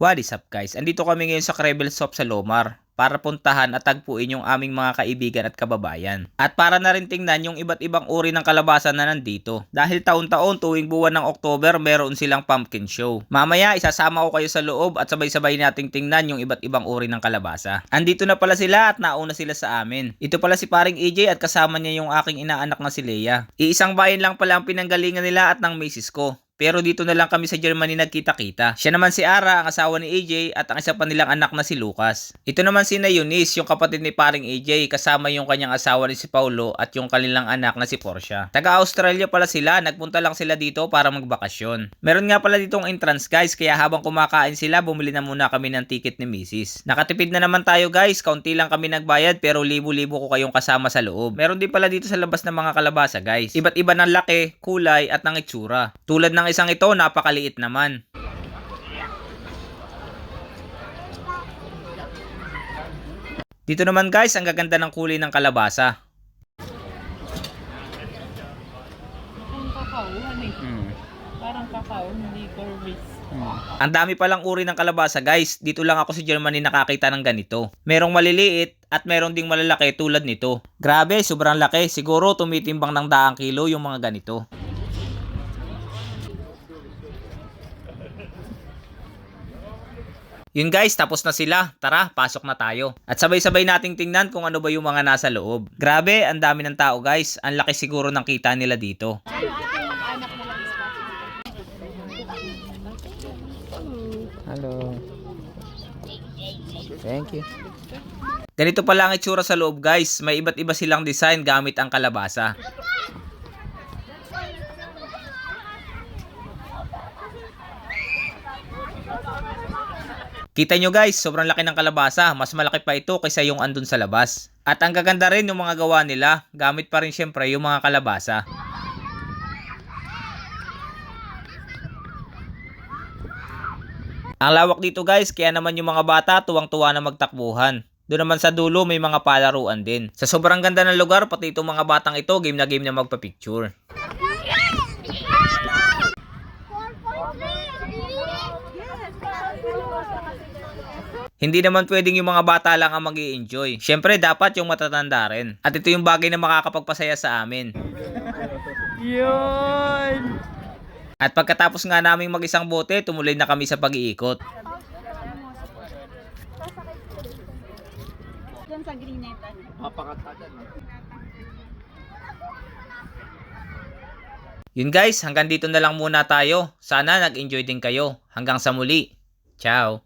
What is up guys? Andito kami ngayon sa Krebel Shop sa Lomar para puntahan at tagpuin yung aming mga kaibigan at kababayan. At para na rin tingnan yung iba't ibang uri ng kalabasa na nandito. Dahil taon-taon tuwing buwan ng October meron silang pumpkin show. Mamaya isasama ko kayo sa loob at sabay-sabay nating tingnan yung iba't ibang uri ng kalabasa. Andito na pala sila at nauna sila sa amin. Ito pala si paring EJ at kasama niya yung aking inaanak na si Leia. Iisang bayan lang pala ang pinanggalingan nila at ng misis ko. Pero dito na lang kami sa Germany nagkita-kita. Siya naman si Ara, ang asawa ni AJ, at ang isa pa nilang anak na si Lucas. Ito naman si na Eunice, yung kapatid ni paring AJ, kasama yung kanyang asawa ni si Paulo at yung kanilang anak na si Portia. Taga-Australia pala sila, nagpunta lang sila dito para magbakasyon. Meron nga pala ditong entrance guys, kaya habang kumakain sila, bumili na muna kami ng ticket ni Mrs. Nakatipid na naman tayo guys, kaunti lang kami nagbayad pero libo-libo ko kayong kasama sa loob. Meron din pala dito sa labas ng mga kalabasa guys. Iba't iba ng laki, kulay at ng itsura. Tulad ng isang ito, napakaliit naman. Dito naman guys, ang gaganda ng kulay ng kalabasa. Ang eh. Parang kakao, hindi corvis. Ang dami palang uri ng kalabasa guys. Dito lang ako sa Germany nakakita ng ganito. Merong maliliit at meron ding malalaki tulad nito. Grabe, sobrang laki. Siguro tumitimbang ng daang kilo yung mga ganito. Yun guys, tapos na sila. Tara, pasok na tayo. At sabay-sabay nating tingnan kung ano ba yung mga nasa loob. Grabe, ang dami ng tao guys. Ang laki siguro ng kita nila dito. Hello. Thank you. Ganito pala ang itsura sa loob guys. May iba't iba silang design gamit ang kalabasa. Kita nyo guys, sobrang laki ng kalabasa. Mas malaki pa ito kaysa yung andun sa labas. At ang gaganda rin yung mga gawa nila. Gamit pa rin syempre yung mga kalabasa. Ang lawak dito guys, kaya naman yung mga bata tuwang-tuwa na magtakbuhan. Doon naman sa dulo may mga palaruan din. Sa sobrang ganda ng lugar, pati itong mga batang ito, game na game na magpa-picture. Hindi naman pwedeng yung mga bata lang ang mag enjoy Siyempre, dapat yung matatanda rin. At ito yung bagay na makakapagpasaya sa amin. Yun! At pagkatapos nga naming mag-isang bote, tumuloy na kami sa pag-iikot. Diyan sa greenetan. Yun guys, hanggang dito na lang muna tayo. Sana nag-enjoy din kayo. Hanggang sa muli. Ciao!